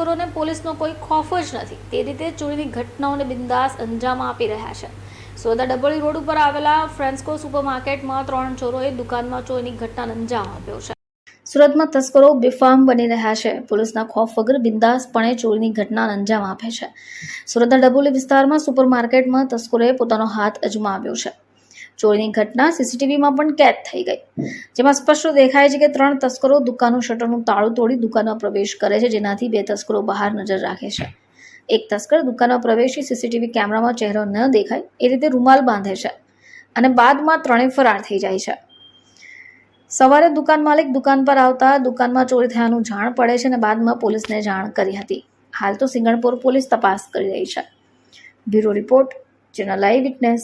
ચોરોને પોલીસનો કોઈ ખોફ જ નથી. તે રીતે ચોરીની ઘટનાઓને બિંદાસ અંજામ આપી રહ્યા છે. સોદા ડબોળી રોડ ઉપર આવેલા ફ્રેન્સકો સુપરમાર્કેટમાં ત્રણ ચોરોએ દુકાનમાં ચોરીની ઘટનાને અંજામ આપ્યો છે. સુરતમાં તસ્કરો બેફામ બની રહ્યા છે. પોલીસના ખોફ વગર બિંદાસપણે ચોરીની ઘટનાને અંજામ આપે છે. સુરતના ડબોલી વિસ્તારમાં સુપરમાર્કેટમાં તસ્કરોએ પોતાનો હાથ અજમાવ્યો છે. ચોરીની ઘટના સીસીટીવીમાં પણ કેદ થઈ ગઈ. જેમાં સ્પષ્ટ દેખાય છે કે ત્રણ તસ્કરો દુકાનનું શટરનું તાળું તોડી દુકાનમાં પ્રવેશ કરે છે, જેનાથી બે તસ્કરો બહાર નજર રાખે છે. એક તસ્કર દુકાનમાં પ્રવેશી સીસીટીવી કેમેરામાં ચહેરો ન દેખાય, એ રીતે રૂમાલ બાંધે છે અને બાદમાં ત્રણેય ફરાર થઈ જાય છે. સવારે દુકાન માલિક દુકાન પર આવતા દુકાનમાં ચોરી થયાનું જાણ પડે છે અને બાદમાં પોલીસને જાણ કરી હતી. હાલ તો સિંગણપુર પોલીસ તપાસ કરી રહી છે. બ્યુરો રિપોર્ટ જેના લાઈવ વિટનેસ.